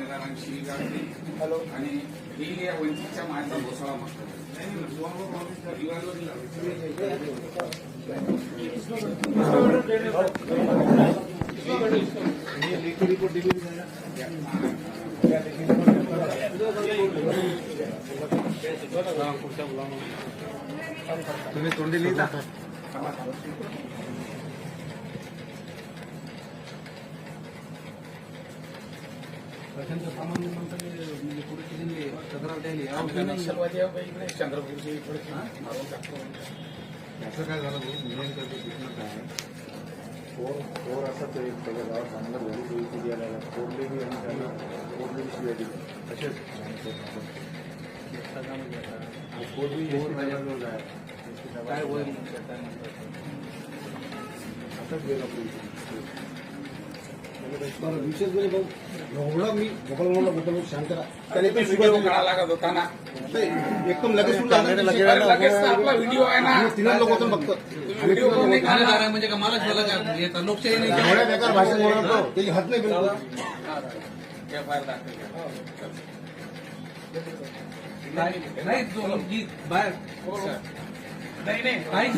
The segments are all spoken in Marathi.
गाठली हॅलो. आणि ही या वंचितच्या मायचा घोसाळा मी तुम्ही तोंडी लिहिता प्रशांत सामान्य माणसाने म्हणजे पुढे केलेली तक्रार द्यायली आमच्या नक्षलवादी आहे बा इकडे चंद्रपूरचे इकडे मारून टाकतो असं काय झालं भाऊ नियम करतो तिथनं काय चोर चोर असं ते त्याच्या गावात चांगलं घरी सोयीची द्यायला लागला. चोरले बी आणि त्यांना चोरले बी शिवाय दिली तसेच चोर बी चोर त्याच्याजवळ जाय. काय होईल असंच गेलं पोलीस बरं विशेष म्हणजे भाऊ एवढं मी गोपाल म्हणलं गोपाल शांत राहा. त्याने पण व्हिडिओ काढा लागत होता ना. एकदम लगेच सुरू झालं. लगेच तर आपला व्हिडिओ आहे ना. तीनच लोक होतो फक्त तीनच लोक होतो. ठाणेदार आहे म्हणजे का मलाच बोला का? येतात लोकशाही नाही एवढ्या बेकार भाषेत बोलत होतो त्याची हद नाही बिलकुल. केला. नाही जो- बाहेर. नाही नाही. काही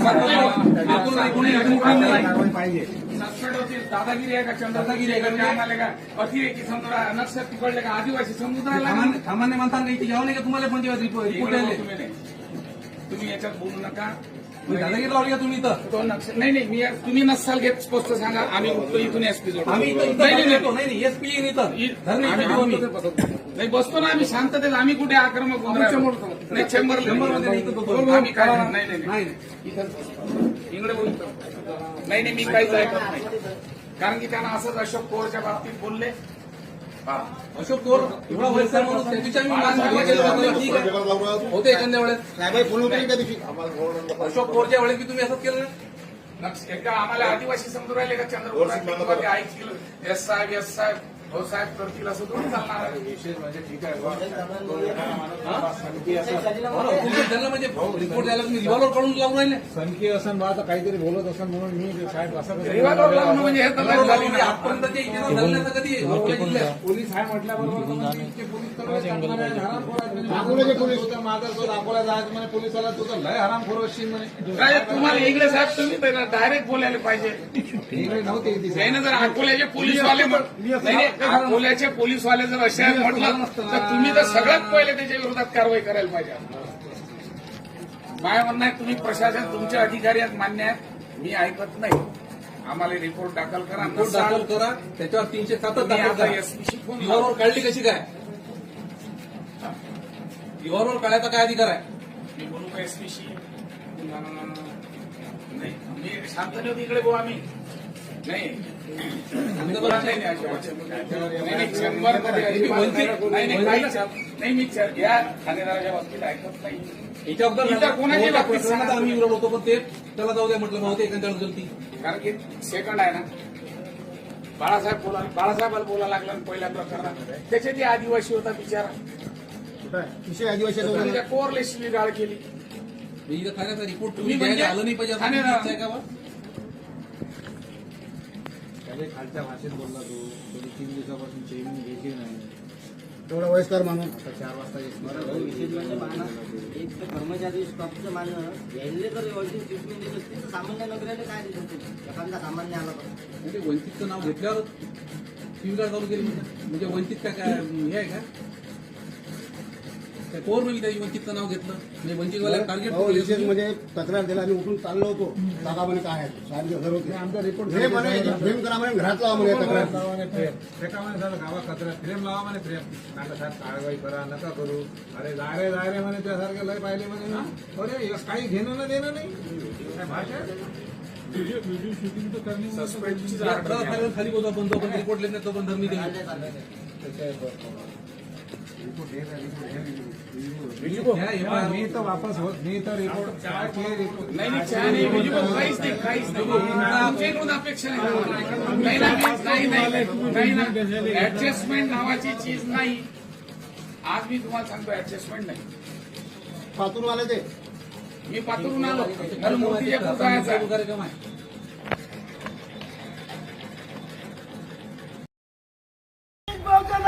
आपण नाही कोणी नाही. पाहिजे. सस्पेंड होतील दादागिरी आहे का? चंद्रदागिरी आहे का? न्याय आले का? अतिरेकी समजा नक्षल पकडले का? आदिवासी समुदायाला सामान्य माणसांना इथे यावं नाही का तुम्हाला पण जेव्हा रिपोर्ट तुम्ही. याच्यात बोलू नका. दादागिरी लावली का तुम्ही इथं? नाही नाही मी तुम्ही नसाल घेत स्पष्ट सांगा. आम्ही उठतो इथून एसपी जोडतो आम्ही इथं नाही एसपी येईन इथं. इथं. नाही बसतो ना आम्ही. शांततेत आम्ही कुठे आक्रमक? नाही चेंबर इथं. आम्ही काय नाही नाही नाही. नाही इकडे बोलतो नाही नाही मी काहीच ऐकत नाही. कारण की त्यांना असंच अशोक पवारच्या बाबतीत बोलले. हा. अशोक कोर एवढा वयस्कर माणूस त्याच्या मी मान मागं गेलो होतो, ठीक आहे. होते एखाद्या वेळेस. साहेबाई फोन होते त्या दिवशी अशोक कोरच्या वेळेस की तुम्ही असंच केलं? एकदा आम्हाला आदिवासी समजून राहिले का चंद्रपूर? ऐकलं एस साहेब एस साहेब. हो साहेब करतील असं थोडी चालणार आहे. विशेष म्हणजे ठीक आहे. त्यांना म्हणजे रिपोर्ट द्यायला तुम्ही रिव्हॉल्वर काढून लावून राहिले? सनकी असन बा आता काहीतरी बोलत असन म्हणून मी साहेब असं रिव्हॉल्वर लावणं म्हणजे हे झाली कधी? आपल्या जिल्ह्यात पोलीस आहे म्हटल्याबरोबर पोलीस माझं तो अकोला जायचं म्हणे पोलिसाला तू तर लय हरामखोर असशील म्हणे. काय तुम्हाला इकडे साहेब तुम्ही डायरेक्ट बोलायला पाहिजे. नव्हते जर अकोल्याचे पोलीसवाले अकोल्याचे पोलीसवाले जर असे म्हटलं तर तुम्ही तर सगळ्यात पहिले त्याच्या विरोधात कारवाई करायला पाहिजे. माझ्या म्हणणं आहे तुम्ही प्रशासन तुमचे अधिकारी आहेत मान्य आहेत. मी ऐकत नाही. आम्हाला रिपोर्ट दाखल करा. रिपोर्ट दाखल करा. त्याच्यावर तीनशे सातच एसपीशी फोन. रिव्हॉल्वर काढली कशी काय? रिव्हॉल्वर काढायचा काय अधिकार आहे? मी बोलू का एसपीशी नाही. मी शांतने इकडे भाऊ आम्ही. नाही मी या ठाणेदाराच्या बाबतीत ऐकत नाही याच्या प्रकरणात. आम्ही विरोध होतो पण ते त्याला जाऊ द्या म्हटलं भाऊ ते एखाद्या गलती कारण की सेकंड आहे ना बाळासाहेब बोला बाळासाहेबाला बोला लागला पहिल्या प्रकरणात त्याचे ते आदिवासी होता बिचारा? विषय आदिवासी त्याच्या कोरले शिवीगाळ केली रिपोर्ट तुम्ही म्हणजे आलं नाही पाहिजे त्याने खालच्या भाषेत बोलला तू तरी तीन दिवसापासून चेन घ्यायची नाही. एवढा वयस्कर माणूस. आता चार वाजता विशेष म्हणजे माणूस एक तर कर्मचारी स्टॉपचं माणूस यायले तर एवढी ट्रीटमेंट देत असतील तर सामान्य नगराला काय देत असतील एखादा सामान्य आला तर. म्हणजे वंचितचं नाव घेतल्यावर शिवीगाळ चालू केली म्हणजे म्हणजे वंचित काय काय हे आहे का? कोर म्हणजे त्याची वंचितचं नाव घेतलं? म्हणजे वंचितवाल्या टार्गेट हो विशेष म्हणजे तक्रार दिला आम्ही उठून चाललो होतो. दादा म्हणे काय आहे? साहेब घर होते आमचा रिपोर्ट हे म्हणे फ्रेम करा म्हणे घरात लावा म्हणे तक्रार. फ्रेम लावा म्हणे फ्रेम काका साहेब कारवाई करा नका करू. अरे जारे जारे म्हणे त्यासारखे लय पाहिले म्हणे. ना अरे काही घेणं ना देणं नाही. काय भाषा आहे? खाली बोलतो आपण तो पण रिपोर्ट लिहिण्यात तो पण धरणी देऊ मी तर वापस होत मी तर रिपोर्ट ऍडजस्टमेंट नावाची चीज नाही. आज मी तुम्हाला सांगतो ऍडजस्टमेंट नाही. पातून आले ते मी पातळून आलो. मला पुतळ्याचा कार्यक्रम आहे बहुजन